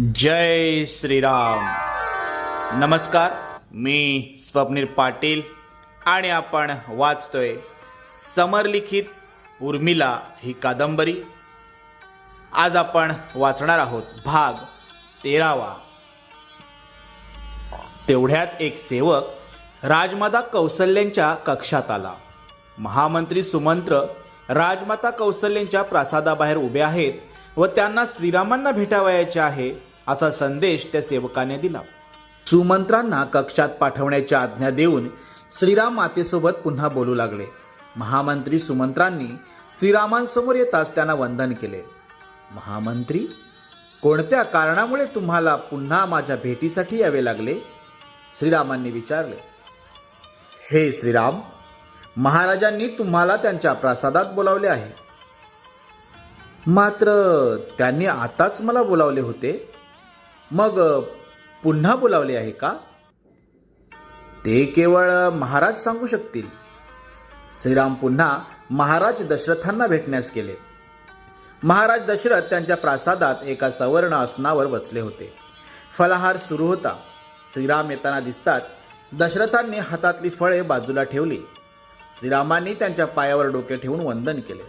जय श्रीराम. नमस्कार मी स्वप्नील पाटील आणि आपण वाचतोय समरलिखित उर्मिला ही कादंबरी. आज आपण वाचणार आहोत भाग तेरावा. तेवढ्यात एक सेवक राजमाता कौशल्यांच्या कक्षात आला. महामंत्री सुमंत्र राजमाता कौशल्यांच्या प्रासादाबाहेर उभे आहेत व त्यांना श्रीरामांना भेटावयाचे आहे. असा संदेश त्या सेवकाने दिला. सुमंत्रांना कक्षात पाठवण्याची आज्ञा देऊन श्रीराम मातेसोबत पुन्हा बोलू लागले. महामंत्री सुमंत्रांनी श्रीरामांसमोर येताच त्यांना वंदन केले. महामंत्री कोणत्या कारणामुळे तुम्हाला पुन्हा माझ्या भेटीसाठी यावे लागले? श्रीरामांनी विचारले. हे श्रीराम महाराजांनी तुम्हाला त्यांच्या प्रासादात बोलावले आहे. मात्र त्यांनी आताच मला बोलावले होते. मग पुन्हा बोलावले आहे का? ते केवळ महाराज सांगू शकतील. श्रीराम पुन्हा महाराज दशरथांना भेटण्यास गेले. महाराज दशरथ त्यांच्या प्रासादात एका सवर्ण आसनावर बसले होते. फलाहार सुरू होता. श्रीराम येताना दिसताच दशरथांनी हातातली फळे बाजूला ठेवली. श्रीरामांनी त्यांच्या पायावर डोके ठेवून वंदन केले.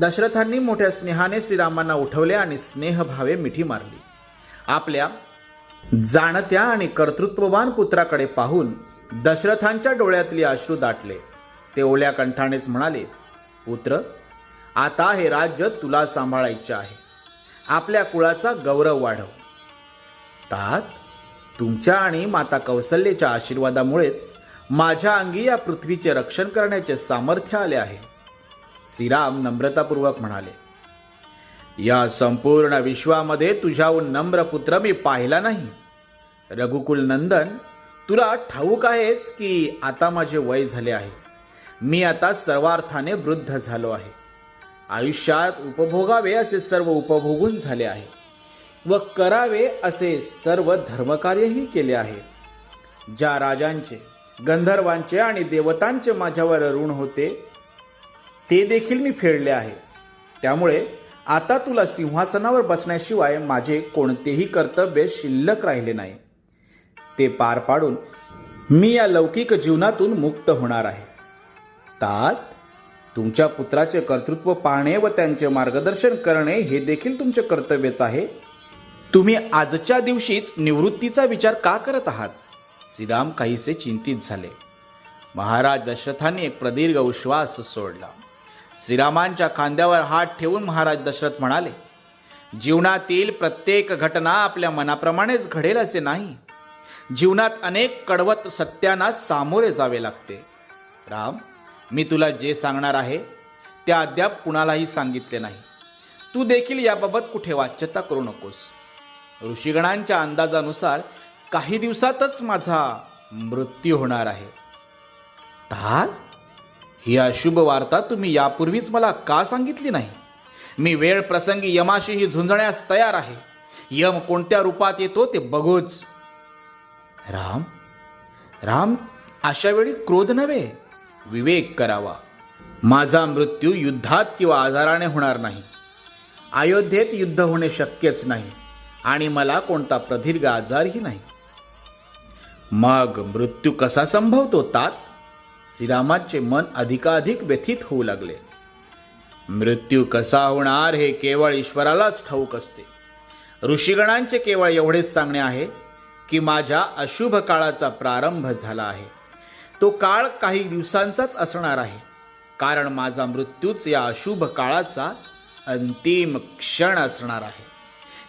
दशरथांनी मोठ्या स्नेहाने श्रीरामांना उठवले आणि स्नेहभावे मिठी मारली. आपल्या जाणत्या आणि कर्तृत्ववान पुत्राकडे पाहून दशरथांच्या डोळ्यातली अश्रू दाटले. ते ओल्या कंठानेच म्हणाले पुत्र आता हे राज्य तुला सांभाळायचे आहे. आपल्या कुळाचा गौरव वाढव. तात तुमच्या आणि माता कौसल्येच्या आशीर्वादामुळेच माझ्या अंगी या पृथ्वीचे रक्षण करण्याचे सामर्थ्य आले आहे. श्रीराम नम्रतापूर्वक म्हणाले या संपूर्ण विश्वामध्ये तुझ्याहून नम्र पुत्र मी पाहिला नाही. रघुकुल नंदन तुला ठाऊक आहेच की आता माझे वय झाले आहे. मी आता सर्वार्थाने वृद्ध झालो आहे. आयुष्यात उपभोगावे असे सर्व उपभोगून झाले आहे व करावे असे सर्व धर्मकार्यही केले आहे. ज्या राजांचे गंधर्वांचे आणि देवतांचे माझ्यावर ऋण होते ते देखील मी फेडले आहे. त्यामुळे आता तुला सिंहासनावर बसण्याशिवाय माझे कोणतेही कर्तव्य शिल्लक राहिले नाही. ते पार पाडून मी या लौकिक जीवनातून मुक्त होणार आहे. तात तुमच्या पुत्राचे कर्तृत्व पाहणे व त्यांचे मार्गदर्शन करणे हे देखील तुमचे कर्तव्यच आहे. तुम्ही आजच्या दिवशीच निवृत्तीचा विचार का करत आहात? श्रीराम काहीसे चिंतित झाले. महाराज दशरथांनी एक प्रदीर्घ उश्वास सोडला. श्रीरामांच्या खांद्यावर हात ठेवून महाराज दशरथ म्हणाले जीवनातील प्रत्येक घटना आपल्या मनाप्रमाणेच घडेल असे नाही. जीवनात अनेक कडवत सत्यांना सामोरे जावे लागते. राम मी तुला जे सांगणार आहे ते अद्याप कुणालाही सांगितले नाही. तू देखील याबाबत कुठे वाच्यता करू नकोस. ऋषीगणांच्या अंदाजानुसार काही दिवसातच माझा मृत्यू होणार आहे. ताल ही अशुभ वार्ता तुम्ही यापूर्वीच मला का सांगितली नाही? मी वेळ प्रसंगी यमाशीही झुंजण्यास तयार आहे. यम कोणत्या रूपात येतो ते बघूच. राम राम अशा वेळी क्रोध नव्हे. विवेक करावा. माझा मृत्यू युद्धात किंवा आजाराने होणार नाही. अयोध्येत युद्ध होणे शक्यच नाही आणि मला कोणता प्रदीर्घ आजारही नाही. मग मृत्यू कसा संभवतो तात? श्रीरामाचे मन अधिकाधिक व्यथित होऊ लागले. मृत्यू कसा होणार हे केवळ ईश्वरालाच ठाऊक असते. ऋषीगणांचे केवळ एवढेच सांगणे आहे की माझ्या अशुभ काळाचा प्रारंभ झाला आहे. तो काळ काही दिवसांचाच असणार आहे. कारण माझा मृत्यूच या अशुभ काळाचा अंतिम क्षण असणार आहे.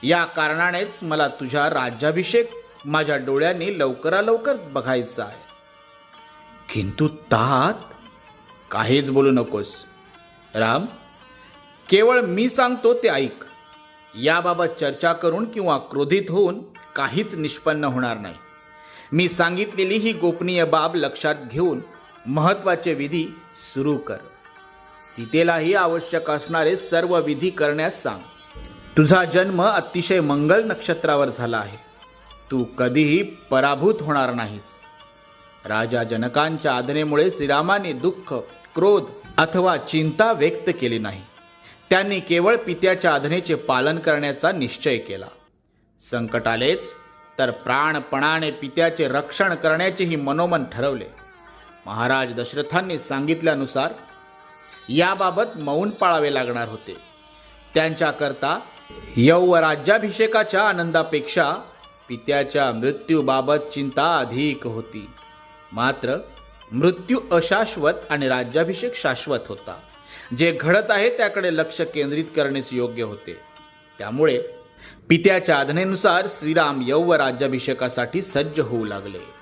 या कारणानेच मला तुझ्या राज्याभिषेक माझ्या डोळ्यांनी लवकरा लवकर बघायचा आहे. किंतु तात काहीच बोलू नकोस. राम केवळ मी सांगतो ते ऐक. याबाबत चर्चा करून किंवा क्रोधित होऊन काहीच निष्पन्न होणार नाही. मी सांगितलेली ही गोपनीय बाब लक्षात घेऊन महत्त्वाचे विधी सुरू कर. सीतेलाही आवश्यक असणारे सर्व विधी करण्यास सांग. तुझा जन्म अतिशय मंगल नक्षत्रावर झाला आहे. तू कधीही पराभूत होणार नाहीस. राजा जनकांच्या आदनेमुळे श्रीरामाने दुःख क्रोध अथवा चिंता व्यक्त केली नाही. त्यांनी केवळ पित्याच्या आधनेचे पालन करण्याचा निश्चय केला. संकट आलेच तर प्राणपणाने पित्याचे रक्षण करण्याचेही मनोमन ठरवले. महाराज दशरथांनी सांगितल्यानुसार याबाबत मौन पाळावे लागणार होते. त्यांच्याकरता यौव राज्याभिषेकाच्या आनंदापेक्षा पित्याच्या मृत्यूबाबत चिंता अधिक होती. मात्र मृत्यू अशाश्वत आणि राज्याभिषेक शाश्वत होता. जे घडत आहे त्याकडे लक्ष केंद्रित करणेच योग्य होते. त्यामुळे पित्याच्या आज्ञेनुसार श्रीराम यौव राज्याभिषेकासाठी सज्ज होऊ लागले.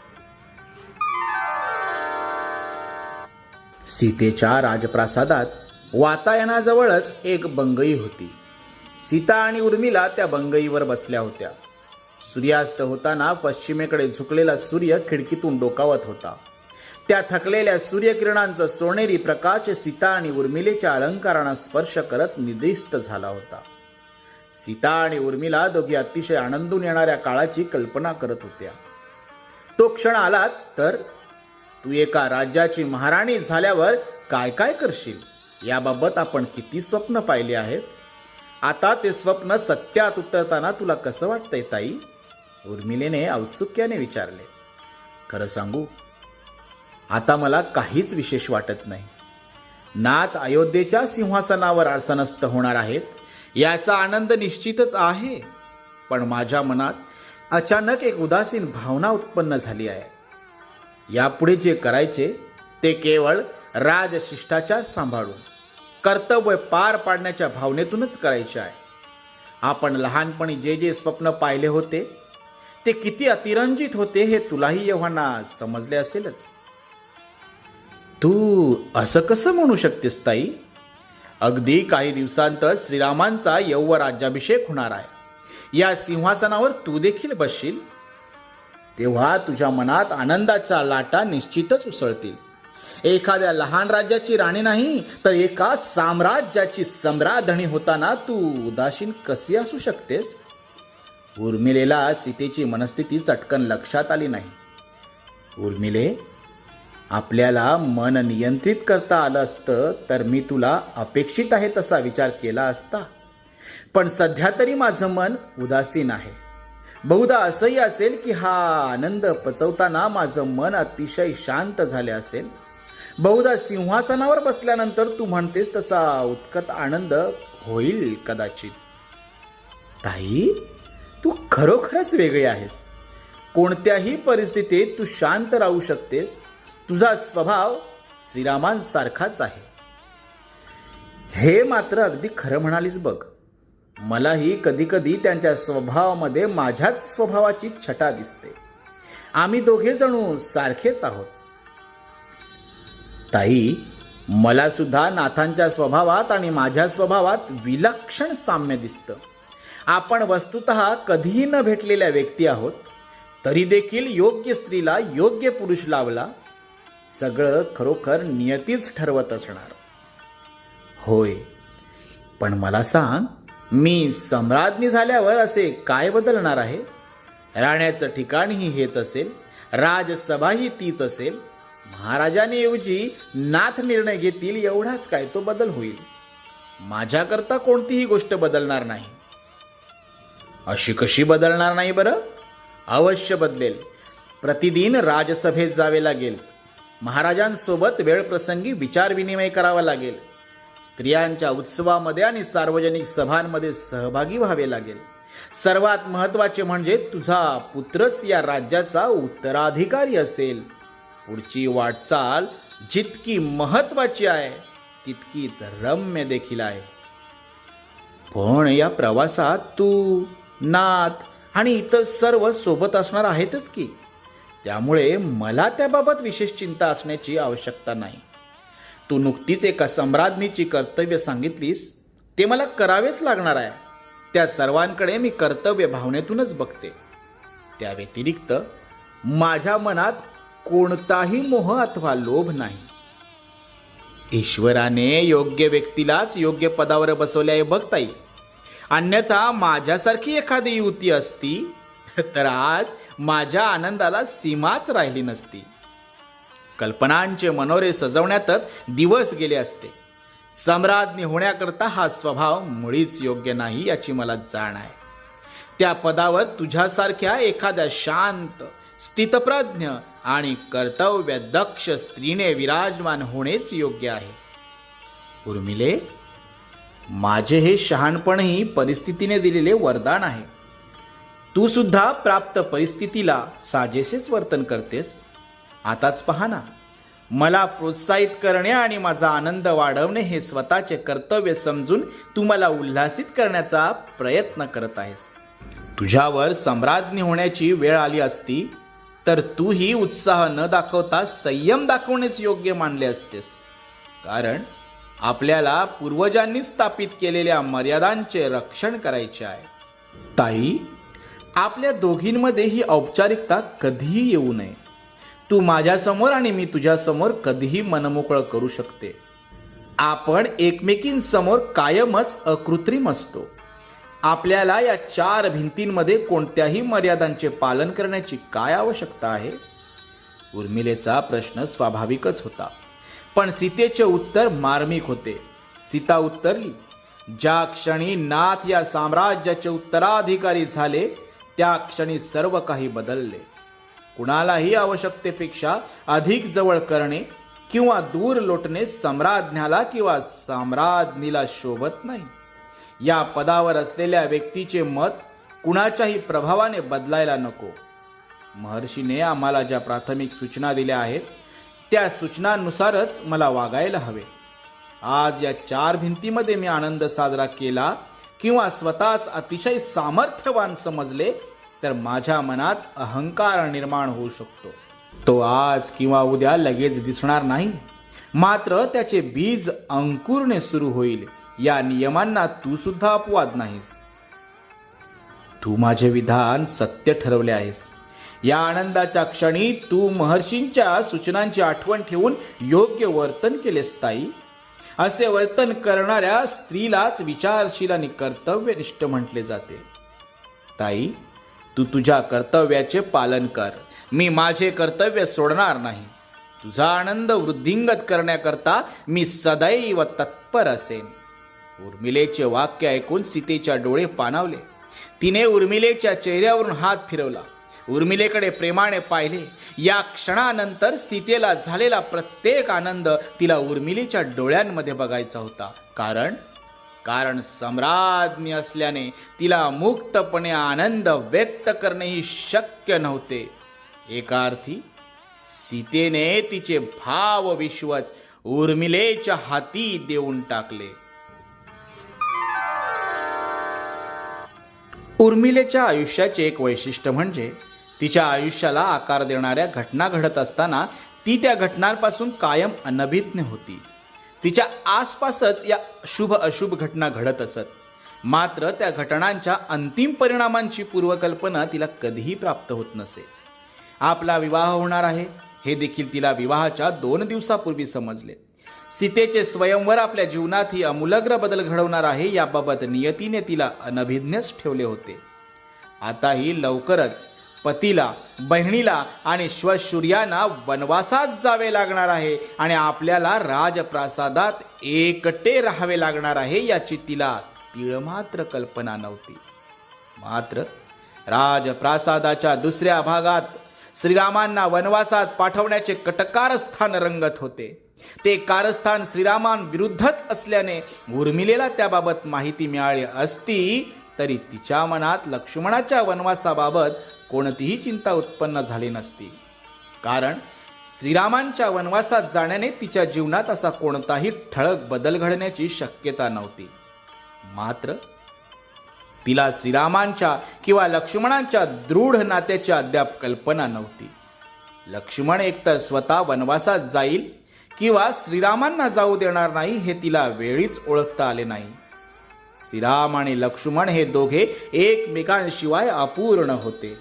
सीतेच्या राजप्रासादात वातायनाजवळच एक बंगई होती. सीता आणि उर्मिला त्या बंगईवर बसल्या होत्या. सूर्यास्त होताना पश्चिमेकडे झुकलेला सूर्य खिडकीतून डोकावत होता. त्या थकलेल्या सूर्यकिरणांचा सोनेरी प्रकाश सीता आणि उर्मिलेच्या अलंकारांना स्पर्श करत निदिष्ट झाला होता. सीता आणि उर्मिला दोघी अतिशय आनंदून येणाऱ्या काळाची कल्पना करत होत्या. तो क्षण आलाच तर तू एका राज्याची महाराणी झाल्यावर काय काय करशील? याबाबत आपण किती स्वप्न पाहिले आहेत? आता ते स्वप्न सत्यात उतरताना तुला कसं वाटतंय ताई? उर्मिलेने औत्सुक्याने विचारले. खरं सांगू आता मला काहीच विशेष वाटत नाही. नाथ अयोध्येच्या सिंहासनावर आसनस्थ होणार आहेत याचा आनंद निश्चितच आहे. पण माझ्या मनात अचानक एक उदासीन भावना उत्पन्न झाली आहे. यापुढे जे करायचे ते केवळ राजशिष्टाचार सांभाळून. कर्तव्य पार पाडण्याच्या भावनेतूनच करायचे आहे. आपण लहानपणी जे जे स्वप्न पाहिले होते ते किती अतिरंजित होते हे तुलाही एव्हाना समजले असेलच. तू असं कसं म्हणू शकतेस ताई? अगदी काही दिवसांत श्रीरामांचा यौव राज्याभिषेक होणार आहे. या सिंहासनावर तू देखील बसशील? तेव्हा तुझ्या मनात आनंदाच्या लाटा निश्चितच उसळतील. एखाद्या लहान राज्याची राणी नाही तर एका साम्राज्याची सम्राधणी होताना तू उदासीन कशी असू शकतेस? उर्मिलेला सीतेची मनस्थिती चटकन लक्षात आली नाही. उर्मिले आपल्याला मन नियंत्रित करता आलं असतं तर मी तुला अपेक्षित आहे तसा विचार केला असता. पण सध्या तरी माझं मन उदासीन आहे. बहुधा असंही असेल की हा आनंद पचवताना माझं मन अतिशय शांत झाले असेल. बहुधा सिंहासनावर बसल्यानंतर तू म्हणतेस तसा उत्कट आनंद होईल कदाचित. ताई तू खरोखरच वेगळी आहेस. कोणत्याही परिस्थितीत तू शांत राहू शकतेस. तुझा स्वभाव श्रीरामांसारखाच आहे. हे मात्र अगदी खरं म्हणालीस बघ. मलाही कधीकधी त्यांच्या स्वभावामध्ये माझ्याच स्वभावाची छटा दिसते. आम्ही दोघे जणू सारखेच आहोत. ताई मला सुद्धा नाथांच्या स्वभावात आणि माझ्या स्वभावात विलक्षण साम्य दिसतं. आपण वस्तुत कधीही न भेटलेल्या व्यक्ती आहोत तरी देखील योग्य स्त्रीला योग्य पुरुष लावला सगळं खरोखर नियतीच ठरवत असणार. होय पण मला सांग मी सम्राज्ञी झाल्यावर असे काय बदलणार आहे? राहण्याचं ठिकाणही हेच असेल राजसभाही तीच असेल महाराजांऐवजी नाथ निर्णय घेतील एवढाच काय तो बदल होईल. माझ्याकरता कोणतीही गोष्ट बदलणार नाही. अशी कशी बदलणार नाही बरं? अवश्य बदलेल. प्रतिदिन राजसभेत जावे लागेल. महाराजांसोबत वेळप्रसंगी विचारविनिमय करावा लागेल. स्त्रियांच्या उत्सवामध्ये आणि सार्वजनिक सभांमध्ये सहभागी व्हावे लागेल. सर्वात महत्त्वाचे म्हणजे तुझा पुत्रच या राज्याचा उत्तराधिकारी असेल. पुढची वाटचाल जितकी महत्वाची आहे तितकीच रम्य देखील आहे. पण या प्रवासात तू नाथ आणि इतर सर्व सोबत असणार आहेतच की? त्यामुळे मला त्याबाबत विशेष चिंता असण्याची आवश्यकता नाही. तू नुकतीच एका सम्राज्ञीची कर्तव्य सांगितलीस ते मला करावेच लागणार आहे. त्या सर्वांकडे मी कर्तव्य भावनेतूनच बघते. त्या व्यतिरिक्त माझ्या मनात कोणताही मोह अथवा लोभ नाही. ईश्वराने योग्य व्यक्तीलाच योग्य पदावर बसवले आहे बघता येईल अन्यथा माझ्यासारखी एखादी युवती असती तर आज माझ्या आनंदाला सीमाच राहिली नसती. कल्पनांचे मनोरे सजवण्यातच दिवस गेले असते. सम्राज्ञी होण्याकरता हा स्वभाव मुळीच योग्य नाही याची मला जाण आहे. त्या पदावर तुझ्यासारख्या एखाद्या शांत स्थितप्रज्ञ आणि कर्तव्य दक्ष स्त्रीने विराजमान होणेच योग्य आहे. उर्मिले माझे हे शहाणपणही परिस्थितीने दिलेले वरदान आहे. तू सुद्धा प्राप्त परिस्थितीला साजेसेच वर्तन करतेस. आताच पहा ना मला प्रोत्साहित करणे आणि माझा आनंद वाढवणे हे स्वतःचे कर्तव्य समजून तू मला उल्हासित करण्याचा प्रयत्न करत आहेस. तुझ्यावर सम्राज्ञी होण्याची वेळ आली असती तर तूही उत्साह न दाखवता संयम दाखवणेच योग्य मानले असतेस. कारण आपल्याला पूर्वजांनी स्थापित केलेल्या मर्यादांचे रक्षण करायचे आहे. ताई आपल्या दोघींमध्ये ही औपचारिकता कधीही येऊ नये. तू माझ्यासमोर आणि मी तुझ्यासमोर कधीही मनमोकळं करू शकते. आपण एकमेकींसमोर कायमच अकृत्रिम असतो. आपल्याला या चार भिंतींमध्ये कोणत्याही मर्यादांचे पालन करण्याची काय आवश्यकता आहे? उर्मिलेचा प्रश्न स्वाभाविकच होता. पण सीतेचे उत्तर मार्मिक होते. सीता उत्तरली. ज्या क्षणी नाथ या साम्राज्याचे उत्तराधिकारी झाले त्या क्षणी सर्व काही बदलले. कुणालाही आवश्यकतेपेक्षा अधिक जवळ करणे किंवा दूर लोटणे सम्राज्ञाला किंवा साम्राज्ञीला शोभत नाही. या पदावर असलेल्या व्यक्तीचे मत कुणाच्याही प्रभावाने बदलायला नको. महर्षीने आम्हाला ज्या प्राथमिक सूचना दिल्या आहेत त्या सूचनांनुसारच मला वागायला हवे. आज या चार भिंतीमध्ये मी आनंद साजरा केला किंवा स्वतःच अतिशय सामर्थ्यवान समजले तर माझ्या मनात अहंकार निर्माण होऊ शकतो. तो आज किंवा उद्या लगेच दिसणार नाही. मात्र त्याचे बीज अंकुरणे सुरू होईल. या नियमांना तू सुद्धा अपवाद नाहीस. तू माझे विधान सत्य ठरवले आहेस. या आनंदाच्या क्षणी तू महर्षींच्या सूचनांची आठवण ठेवून योग्य वर्तन केलेस ताई. असे वर्तन करणाऱ्या स्त्रीलाच विचारशील आणि कर्तव्यनिष्ठ म्हटले जाते. ताई तू तुझ्या कर्तव्याचे पालन कर. मी माझे कर्तव्य सोडणार नाही. तुझा आनंद वृद्धिंगत करण्याकरता मी सदैव तत्पर असेन. उर्मिलेचे वाक्य ऐकून सीतेच्या डोळे पाणावले. तिने उर्मिलेच्या चेहऱ्यावरून हात फिरवला. उर्मिलेकडे प्रेमाने पाहिले. या क्षणानंतर सीतेला झालेला प्रत्येक आनंद तिला उर्मिलेच्या डोळ्यांमध्ये बघायचा होता. कारण कारण सम्राज्ञी असल्याने तिला मुक्तपणे आनंद व्यक्त करणेही शक्य नव्हते. एका अर्थी सीतेने तिचे भाव विश्वच उर्मिलेच्या हाती देऊन टाकले. उर्मिलेच्या आयुष्याचे एक वैशिष्ट्य म्हणजे तिच्या आयुष्याला आकार देणाऱ्या घटना घडत असताना ती त्या घटनांपासून कायम अनभिज्ञ होती. तिच्या आसपासच या शुभ अशुभ घटना घडत असत. मात्र त्या घटनांच्या अंतिम परिणामांची पूर्वकल्पना तिला कधीही प्राप्त होत नसे. आपला विवाह होणार आहे हे देखील तिला विवाहाच्या दोन दिवसापूर्वी समजले. सीतेचे स्वयंवर आपल्या जीवनात ही अमूलग्र बदल घडवणार आहे याबाबत नियतीने तिला अनभिज्ञच ठेवले होते. आताही लवकरच पतीला बहिणीला आणि श्वशूर्यांना वनवासात जावे लागणार आहे आणि आपल्याला राजप्रासादात एकटे राहावे लागणार आहे याची तिला तिळमात्र कल्पना नव्हती. मात्र राजप्रासादाच्या दुसऱ्या भागात श्रीरामांना वनवासात पाठवण्याचे कटकारस्थान रंगत होते. ते कारस्थान श्रीरामांविरुद्धच असल्याने उर्मिलेला त्याबाबत माहिती मिळाली असती तरी तिच्या मनात लक्ष्मणाच्या वनवासाबाबत कोणतीही चिंता उत्पन्न झाली नसती. कारण श्रीरामांच्या वनवासात जाण्याने तिच्या जीवनात असा कोणताही ठळक बदल घडण्याची शक्यता नव्हती. मात्र तिला श्रीरामांच्या किंवा लक्ष्मणांच्या दृढ नात्याची अद्याप कल्पना नव्हती. लक्ष्मण एकतर स्वतः वनवासात जाईल किंवा श्रीरामांना जाऊ देणार नाही हे तिला वेळीच ओळखता आले नाही. श्रीराम आणि लक्ष्मण हे दोघे एकमेकांशिवाय अपूर्ण होते.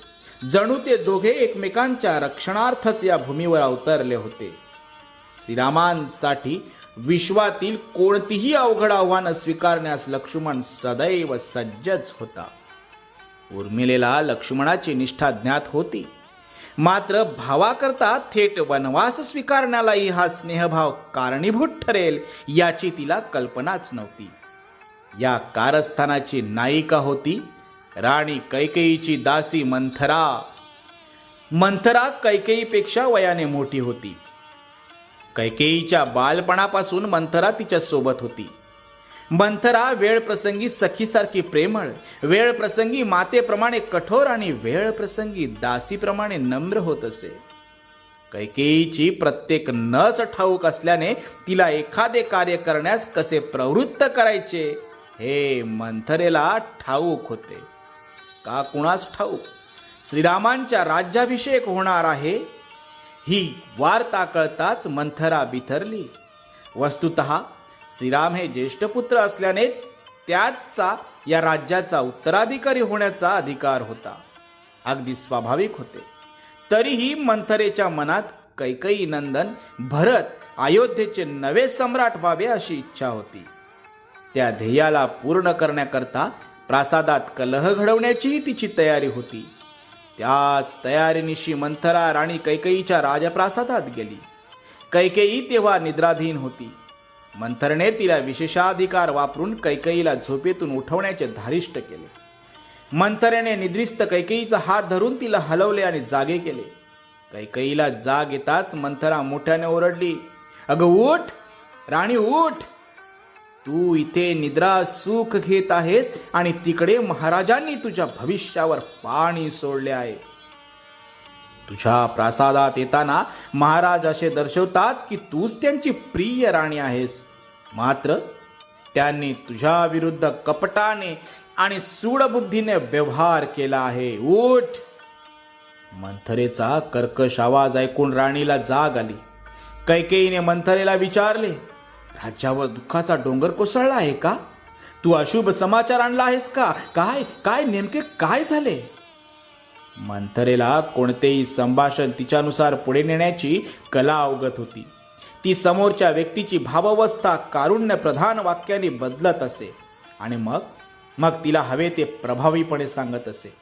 जणू ते दोघे एकमेकांच्या रक्षणार्थच या भूमीवर अवतरले होते. श्रीरामांसाठी विश्वातील कोणतीही अवघड आव्हानं स्वीकारण्यास लक्ष्मण सदैव सज्जच होता. उर्मिलेला लक्ष्मणाची निष्ठा ज्ञात होती. मात्र भावाकरता थेट वनवास स्वीकारण्यालाही हा स्नेहभाव कारणीभूत ठरेल याची तिला कल्पनाच नव्हती. या कारस्थानाची नायिका होती राणी कैकेयीची दासी मंथरा. मंथरा कैकेयीपेक्षा वयाने मोठी होती. कैकेयीच्या बालपणापासून मंथरा तिच्या सोबत होती. मंथरा वेळ प्रसंगी सखीसारखी प्रेमळ वेळ प्रसंगी मातेप्रमाणे कठोर आणि वेळ प्रसंगी दासीप्रमाणे नम्र होत असे. कैकेयीची प्रत्येक नस ठाऊक असल्याने तिला एखादे कार्य करण्यास कसे प्रवृत्त करायचे हे मंथरेला ठाऊक होते. का कुणास ठाऊक? श्रीरामांच्या राज्याभिषेक होणार आहे ही वार्ता कळताच मंथरा बिथरली. वस्तुत श्रीराम हे ज्येष्ठ पुत्र असल्याने त्याचा या राज्याचा उत्तराधिकारी होण्याचा अधिकार होता. अगदी स्वाभाविक होते. तरीही मंथरेच्या मनात कैकई नंदन भरत अयोध्येचे नवे सम्राट व्हावे अशी इच्छा होती. त्या ध्येयाला पूर्ण करण्याकरता प्रासादात कलह घडवण्याचीही तिची तयारी होती. त्याच तयारीनिशी मंथरा राणी कैकेयीच्या राजप्रासादात गेली. कैकेयी तेव्हा निद्राधीन होती. मंथरने तिला विशेषाधिकार वापरून कैकेयीला झोपेतून उठवण्याचे धारिष्ट केले. मंथरेने निद्रिस्त कैकेयीचा हात धरून तिला हलवले आणि जागे केले. कैकेयीला जाग येताच मंथरा मोठ्याने ओरडली अगं उठ राणी उठ. तू इथे निद्रा सुख घेत आहेस आणि तिकडे महाराजांनी तुझ्या भविष्यावर पाणी सोडले आहे. तुझ्या प्रासादात येताना महाराज असे दर्शवतात की तूच त्यांची प्रिय राणी आहेस. मात्र त्यांनी तुझ्या विरुद्ध कपटाने आणि सूडबुद्धीने व्यवहार केला आहे. उठ! मंथरेचा कर्कश आवाज ऐकून राणीला जाग आली. कैकेयीने मंथरेला विचारले राज्यावर दुःखाचा डोंगर कोसळला आहे का? तू अशुभ समाचार आणला आहेस का? काय काय नेमके काय झाले? मंथरेला कोणतेही संभाषण तिच्यानुसार पुढे नेण्याची कला अवगत होती. ती समोरच्या व्यक्तीची भावावस्था कारुण्य प्रधान वाक्याने बदलत असे. आणि मग? मग तिला हवे ते प्रभावीपणे सांगत असे.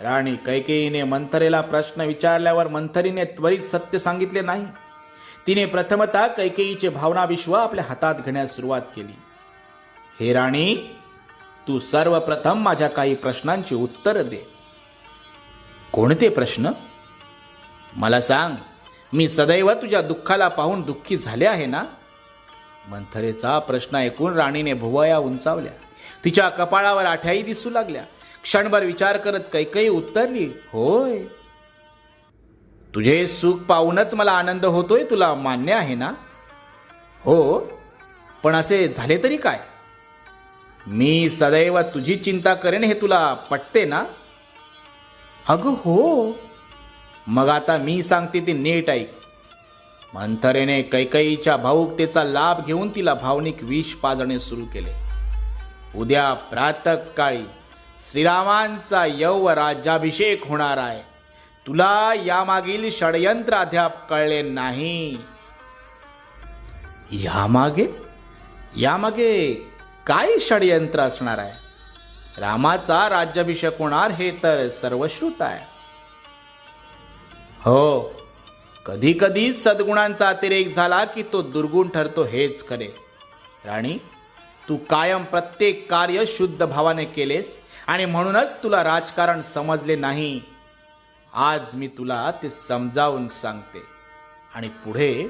राणी कैकेयीने मंथरेला प्रश्न विचारल्यावर मंथरीने त्वरित सत्य सांगितले नाही. तिने प्रथमतः कैकेयीचे भावनाविश्व आपल्या हातात घेण्यास सुरुवात केली. हे राणी तू सर्वप्रथम माझ्या काही प्रश्नांची उत्तर दे. कोणते प्रश्न? मला सांग मी सदैव तुझ्या दुःखाला पाहून दुःखी झाले आहे ना? मंथरेचा प्रश्न ऐकून राणीने भुवया उंचावल्या. तिच्या कपाळावर आठ्याही दिसू लागल्या. क्षणभर विचार करत कैकई उत्तरली होय तुझे सुख पाहूनच मला आनंद होतोय तुला मान्य आहे ना? हो पण असे झाले तरी काय? मी सदैव तुझी चिंता करेन हे तुला पटते ना? अगं हो. मग आता मी सांगते ती नीट ऐक. मंथरेने कैकईच्या भाऊकतेचा लाभ घेऊन तिला भावनिक विष पाजणे सुरू केले. उद्या प्रातकाळी श्रीरामांचा यव राज्याभिषेक होणार आहे. तुला यामागील षडयंत्र अद्याप कळले नाही. यामागे? यामागे काय षडयंत्र असणार आहे? रामाचा राज्याभिषेक होणार हे तर सर्वश्रुत आहे. हो कधी कधी सद्गुणांचा अतिरेक झाला की तो दुर्गुण ठरतो हेच खरे. राणी तू कायम प्रत्येक कार्य शुद्ध भावाने केलेस आणि म्हणूनच तुला राजकारण समजले नाही. आज मी तुला ते समजावून सांगते. आणि पुढे